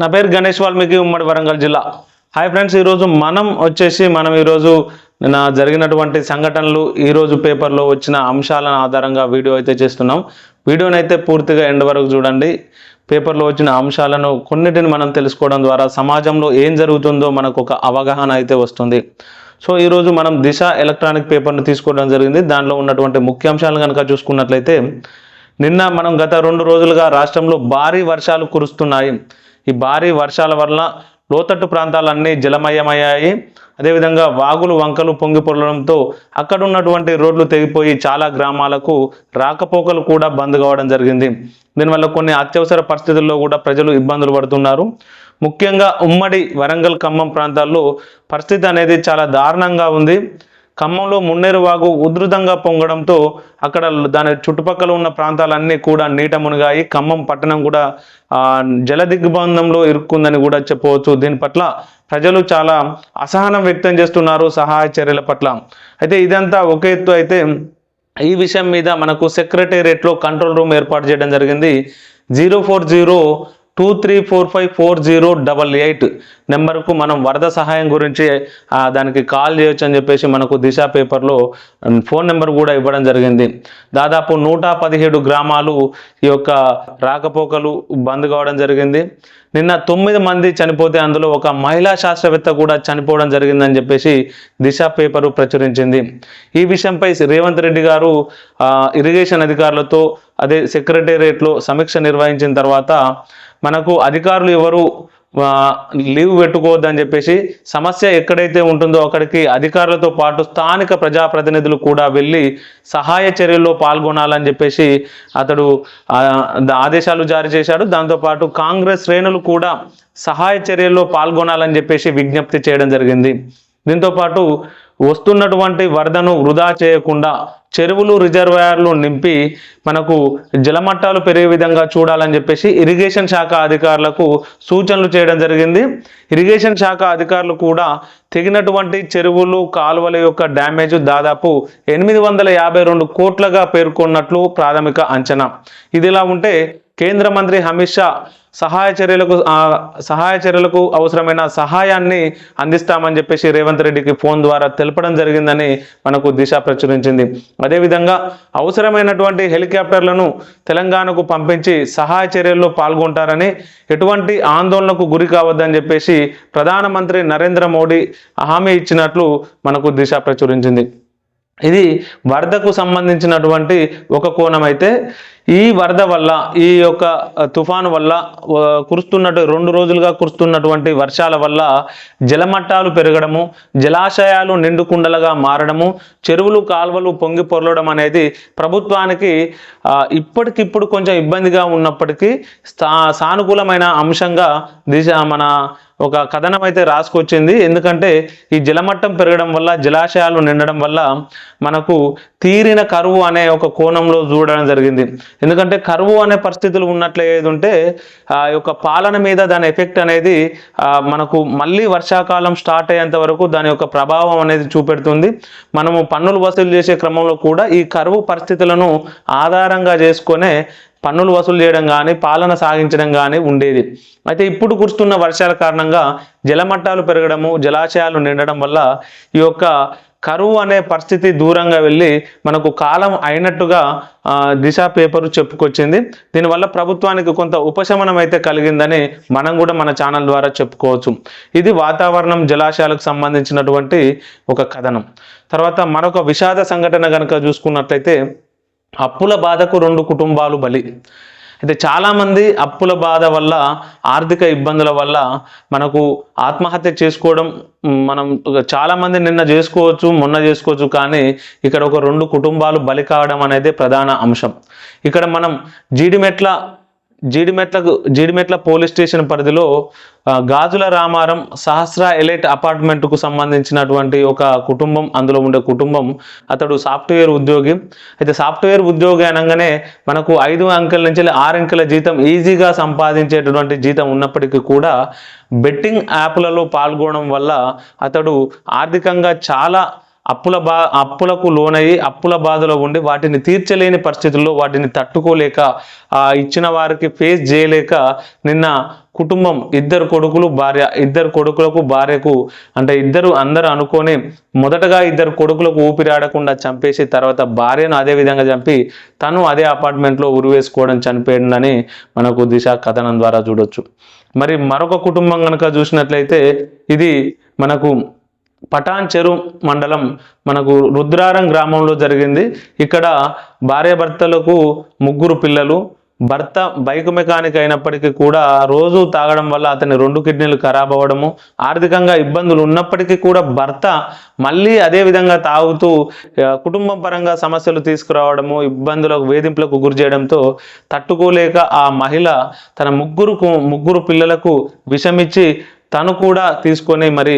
నా పేరు గణేష్ వాల్మీకి ఉమ్మడి వరంగల్ జిల్లా. హాయ్ ఫ్రెండ్స్ ఈరోజు మనం వచ్చేసి మనం ఈరోజు నిన్న జరిగినటువంటి సంఘటనలు ఈరోజు పేపర్లో వచ్చిన అంశాలను ఆధారంగా వీడియో అయితే చేస్తున్నాం. వీడియోని అయితే పూర్తిగా ఎండ్ వరకు చూడండి. పేపర్లో వచ్చిన అంశాలను కొన్నిటిని మనం తెలుసుకోవడం ద్వారా సమాజంలో ఏం జరుగుతుందో మనకు ఒక అవగాహన అయితే వస్తుంది. సో ఈరోజు మనం దిశ ఎలక్ట్రానిక్ పేపర్ను తీసుకోవడం జరిగింది. దానిలో ఉన్నటువంటి ముఖ్యాంశాలను కనుక చూసుకున్నట్లయితే నిన్న మనం గత రెండు రోజులుగా రాష్ట్రంలో భారీ వర్షాలు కురుస్తున్నాయి. ఈ భారీ వర్షాల వల్ల లోతట్టు ప్రాంతాలన్నీ జలమయమయ్యాయి. అదేవిధంగా వాగులు వంకలు పొంగి పొరలడంతో అక్కడ ఉన్నటువంటి రోడ్లు తెగిపోయి చాలా గ్రామాలకు రాకపోకలు కూడా బంద్ కావడం జరిగింది. దీనివల్ల కొన్ని అత్యవసర పరిస్థితుల్లో కూడా ప్రజలు ఇబ్బందులు పడుతున్నారు. ముఖ్యంగా ఉమ్మడి వరంగల్ ఖమ్మం ప్రాంతాల్లో పరిస్థితి అనేది చాలా దారుణంగా ఉంది. ఖమ్మంలో మున్నేరు వాగు ఉధృతంగా పొంగడంతో అక్కడ దాని చుట్టుపక్కల ఉన్న ప్రాంతాలన్నీ కూడా నీట మునిగాయి. ఖమ్మం పట్టణం కూడా జల దిగ్బంధంలో ఇరుక్కుందని కూడా చెప్పవచ్చు. దీని పట్ల ప్రజలు చాలా అసహనం వ్యక్తం చేస్తున్నారు సహాయ చర్యల పట్ల. అయితే ఇదంతా ఒక ఎత్తు అయితే ఈ విషయం మీద మనకు సెక్రటేరియట్లో కంట్రోల్ రూమ్ ఏర్పాటు చేయడం జరిగింది. Zero four zero two three four five four zero double eight నెంబర్కు మనం వరద సహాయం గురించి దానికి కాల్ చేయొచ్చు అని చెప్పేసి మనకు దిశ పేపర్లో ఫోన్ నెంబర్ కూడా ఇవ్వడం జరిగింది. దాదాపు నూట పదిహేడు గ్రామాలు ఈ యొక్క రాకపోకలు బంద్ కావడం జరిగింది. నిన్న తొమ్మిది మంది చనిపోతే అందులో ఒక మహిళా శాస్త్రవేత్త కూడా చనిపోవడం జరిగిందని చెప్పేసి దిశ పేపరు ప్రచురించింది. ఈ విషయంపై రేవంత్ రెడ్డి గారు ఇరిగేషన్ అధికారులతో అదే సెక్రటేరియట్లో సమీక్ష నిర్వహించిన తర్వాత మనకు అధికారులు ఎవరు లీవ్ పెట్టుకోవద్దని చెప్పేసి సమస్య ఎక్కడైతే ఉంటుందో అక్కడికి అధికారులతో పాటు స్థానిక ప్రజాప్రతినిధులు కూడా వెళ్ళి సహాయ చర్యల్లో పాల్గొనాలని చెప్పేసి అతడు ఆదేశాలు జారీ చేశాడు. దాంతోపాటు కాంగ్రెస్ శ్రేణులు కూడా సహాయ చర్యల్లో పాల్గొనాలని చెప్పేసి విజ్ఞప్తి చేయడం జరిగింది. దీంతో పాటు వస్తున్నటువంటి వరదను వృధా చేయకుండా చెరువులు రిజర్వాయర్లు నింపి మనకు జలమట్టాలు పెరిగే విధంగా చూడాలని చెప్పేసి ఇరిగేషన్ శాఖ అధికారులకు సూచనలు చేయడం జరిగింది. ఇరిగేషన్ శాఖ అధికారులు కూడా తెగినటువంటి చెరువులు కాలువల యొక్క డ్యామేజ్ దాదాపు ఎనిమిది వందల యాభై రెండు కోట్లుగా పేర్కొన్నట్లు ప్రాథమిక అంచనా. ఇదిలా ఉంటే కేంద్ర మంత్రి అమిత్ షా సహాయ చర్యలకు సహాయ చర్యలకు అవసరమైన సహాయాన్ని అందిస్తామని చెప్పేసి రేవంత్ రెడ్డికి ఫోన్ ద్వారా తెలపడం జరిగిందని మనకు దిశ ప్రచురించింది. అదేవిధంగా అవసరమైనటువంటి హెలికాప్టర్లను తెలంగాణకు పంపించి సహాయ చర్యల్లో పాల్గొంటారని ఎటువంటి ఆందోళనకు గురి కావద్దని చెప్పేసి ప్రధానమంత్రి నరేంద్ర మోడీ హామీ ఇచ్చినట్లు మనకు దిశ ప్రచురించింది. ఇది వరదకు సంబంధించినటువంటి ఒక కోణం అయితే ఈ వరద వల్ల ఈ యొక్క తుఫాను వల్ల కురుస్తున్నట్టు రెండు రోజులుగా కురుస్తున్నటువంటి వర్షాల వల్ల జలమట్టాలు పెరగడము జలాశయాలు నిండుకుండలుగా మారడము చెరువులు కాల్వలు పొంగి పొరలడం అనేది ప్రభుత్వానికి ఇప్పటికిప్పుడు కొంచెం ఇబ్బందిగా ఉన్నప్పటికీ సానుకూలమైన అంశంగా దిశ మన ఒక కథనం అయితే రాసుకొచ్చింది. ఎందుకంటే ఈ జలమట్టం పెరగడం వల్ల జలాశయాలు నిండడం వల్ల మనకు తీరిన కరువు అనే ఒక కోణంలో చూడడం జరిగింది. ఎందుకంటే కరువు అనే పరిస్థితులు ఉన్నట్లే ఏది ఉంటే ఆ యొక్క పాలన మీద దాని ఎఫెక్ట్ అనేది మనకు మళ్ళీ వర్షాకాలం స్టార్ట్ అయ్యేంత వరకు దాని యొక్క ప్రభావం అనేది చూపెడుతుంది. మనము పన్నులు వసూలు చేసే క్రమంలో కూడా ఈ కరువు పరిస్థితులను ఆధారంగా చేసుకునే పన్నులు వసూలు చేయడం కానీ పాలన సాగించడం కానీ ఉండేది. అయితే ఇప్పుడు కురుస్తున్న వర్షాల కారణంగా జలమట్టాలు పెరగడము జలాశయాలు నిండడం వల్ల ఈ యొక్క కరువు అనే పరిస్థితి దూరంగా వెళ్ళి మనకు కాలం అయినట్టుగా దిశా దిశ పేపరు చెప్పుకొచ్చింది. దీనివల్ల ప్రభుత్వానికి కొంత ఉపశమనం అయితే కలిగిందని మనం కూడా మన ఛానల్ ద్వారా చెప్పుకోవచ్చు. ఇది వాతావరణం జలాశయాలకు సంబంధించినటువంటి ఒక కథనం. తర్వాత మరొక విషాద సంఘటన కనుక చూసుకున్నట్లయితే అప్పుల బాధకు రెండు కుటుంబాలు బలి. అయితే చాలామంది అప్పుల బాధ వల్ల ఆర్థిక ఇబ్బందుల వల్ల మనకు ఆత్మహత్య చేసుకోవడం మనం చాలామంది నిన్న చేసుకోవచ్చు మొన్న చేసుకోవచ్చు కానీ ఇక్కడ ఒక రెండు కుటుంబాలు బలి కావడం అనేది ప్రధాన అంశం. ఇక్కడ మనం జీడిమెట్ల జీడిమెట్లకు జీడిమెట్ల పోలీస్ స్టేషన్ పరిధిలో గాజుల రామారం సహస్ర ఎలైట్ అపార్ట్మెంట్కు సంబంధించినటువంటి ఒక కుటుంబం అందులో ఉండే కుటుంబం అతడు సాఫ్ట్వేర్ ఉద్యోగి. అయితే సాఫ్ట్వేర్ ఉద్యోగి అనగానే మనకు ఐదు అంకెల నుంచి ఆరు అంకెల జీతం ఈజీగా సంపాదించేటటువంటి జీతం ఉన్నప్పటికీ కూడా బెట్టింగ్ యాప్లలో పాల్గొనడం వల్ల అతడు ఆర్థికంగా చాలా అప్పుల బా అప్పులకు లోనయ్యి అప్పుల బాధలో ఉండి వాటిని తీర్చలేని పరిస్థితుల్లో వాటిని తట్టుకోలేక ఆ ఇచ్చిన వారికి ఫేస్ చేయలేక నిన్న కుటుంబం ఇద్దరు కొడుకులు భార్య ఇద్దరు కొడుకులకు భార్యకు అంటే ఇద్దరు అందరూ అనుకొని మొదటగా ఇద్దరు కొడుకులకు ఊపిరాడకుండా చంపేసి తర్వాత భార్యను అదే విధంగా చంపి తను అదే అపార్ట్మెంట్లో ఉరివేసుకోవడం చనిపోయిందని మనకు దిశ కథనం ద్వారా చూడొచ్చు. మరి మరొక కుటుంబం కనుక చూసినట్లయితే ఇది మనకు పటాన్చెరు మండలం మనకు రుద్రారం గ్రామంలో జరిగింది. ఇక్కడ భార్యాభర్తలకు ముగ్గురు పిల్లలు భర్త బైక్ మెకానిక్ అయినప్పటికీ కూడా రోజు తాగడం వల్ల అతని రెండు కిడ్నీలు ఖరాబ్ అవ్వడము ఆర్థికంగా ఇబ్బందులు ఉన్నప్పటికీ కూడా భర్త మళ్ళీ అదే విధంగా తాగుతూ కుటుంబం పరంగా సమస్యలు తీసుకురావడము ఇబ్బందులకు వేధింపులకు గురి చేయడంతో తట్టుకోలేక ఆ మహిళ తన ముగ్గురుకు ముగ్గురు పిల్లలకు విషమిచ్చి తను కూడా తీసుకొని మరి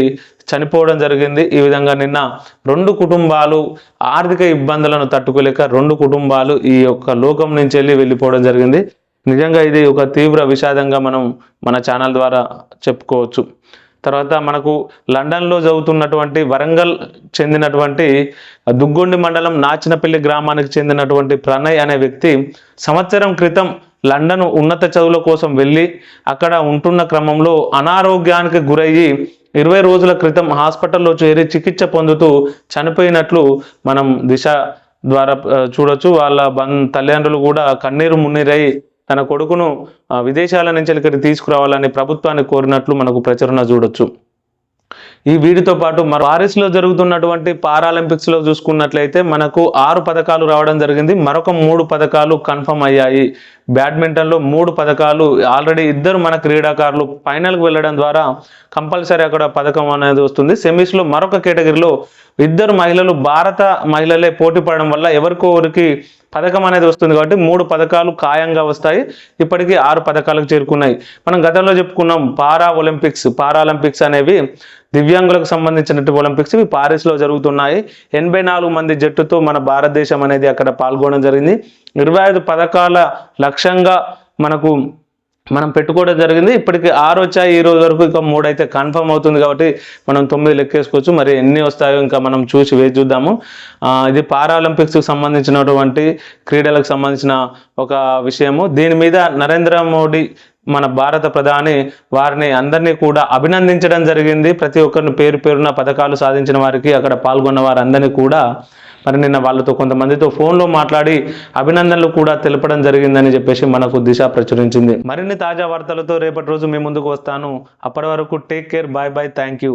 చనిపోవడం జరిగింది. ఈ విధంగా నిన్న రెండు కుటుంబాలు ఆర్థిక ఇబ్బందులను తట్టుకోలేక రెండు కుటుంబాలు ఈ యొక్క లోకం నుంచి వెళ్ళి వెళ్ళిపోవడం జరిగింది. నిజంగా ఇది ఒక తీవ్ర విషాదంగా మనం మన ఛానల్ ద్వారా చెప్పుకోవచ్చు. తర్వాత మనకు లండన్లో చదువుతున్నటువంటి వరంగల్ చెందినటువంటి దుగ్గొండి మండలం నాచినపల్లి గ్రామానికి చెందినటువంటి ప్రణయ్ అనే వ్యక్తి సంవత్సరం క్రితం లండన్ ఉన్నత చదువుల కోసం వెళ్ళి అక్కడ ఉంటున్న క్రమంలో అనారోగ్యానికి గురయ్యి ఇరవై రోజుల క్రితం హాస్పిటల్లో చేరి చికిత్స పొందుతూ చనిపోయినట్లు మనం దిశ ద్వారా చూడొచ్చు. వాళ్ళ బం తల్లిదండ్రులు కూడా కన్నీరు మున్నీరై తన కొడుకును విదేశాల నుంచి ఇక్కడికి తీసుకురావాలని ప్రభుత్వాన్ని కోరినట్లు మనకు ప్రచురణ చూడొచ్చు. ఈ వీటితో పాటు మన పారిస్లో జరుగుతున్నటువంటి పారాలింపిక్స్లో చూసుకున్నట్లయితే మనకు ఆరు పథకాలు రావడం జరిగింది. మరొక మూడు పథకాలు కన్ఫర్మ్ అయ్యాయి. బ్యాడ్మింటన్లో మూడు పథకాలు ఆల్రెడీ ఇద్దరు మన క్రీడాకారులు ఫైనల్కి వెళ్ళడం ద్వారా కంపల్సరీ అక్కడ పథకం అనేది వస్తుంది. సెమీస్లో మరొక కేటగిరీలో ఇద్దరు మహిళలు భారత మహిళలే పోటీ పడడం వల్ల ఎవరికో పథకం అనేది వస్తుంది కాబట్టి మూడు పథకాలు ఖాయంగా వస్తాయి. ఇప్పటికీ ఆరు పథకాలకు చేరుకున్నాయి. మనం గతంలో చెప్పుకున్నాం పారా ఒలింపిక్స్ పారాలింపిక్స్ అనేవి దివ్యాంగులకు సంబంధించినటువంటి ఒలింపిక్స్ ఇవి పారిస్లో జరుగుతున్నాయి. ఎనభై నాలుగు మంది జట్టుతో మన భారతదేశం అనేది అక్కడ పాల్గొనడం జరిగింది. ఇరవై ఐదు పథకాల లక్ష్యంగా మనకు మనం పెట్టుకోవడం జరిగింది. ఇప్పటికి ఆరు వచ్చాయి. ఈ రోజు వరకు ఇంకా మూడు అయితే కన్ఫర్మ్ అవుతుంది కాబట్టి మనం తొమ్మిది లెక్కేసుకోవచ్చు. మరి ఎన్ని వస్తాయో ఇంకా మనం చూసి వేచి చూద్దాము. ఇది పారాలింపిక్స్కి సంబంధించినటువంటి క్రీడలకు సంబంధించిన ఒక విషయము. దీని మీద నరేంద్ర మోడీ మన భారత ప్రధాని వారిని అందరినీ కూడా అభినందించడం జరిగింది. ప్రతి ఒక్కరిని పేరు పేరున పథకాలు సాధించిన వారికి అక్కడ పాల్గొన్న వారందరినీ కూడా మరి నిన్న వాళ్ళతో కొంతమందితో ఫోన్లో మాట్లాడి అభినందనలు కూడా తెలపడం జరిగిందని చెప్పేసి మనకు దిశ ప్రచురించింది. మరిన్ని తాజా వార్తలతో రేపటి రోజు మీ ముందుకు వస్తాను. అప్పటి వరకు take care bye bye thank you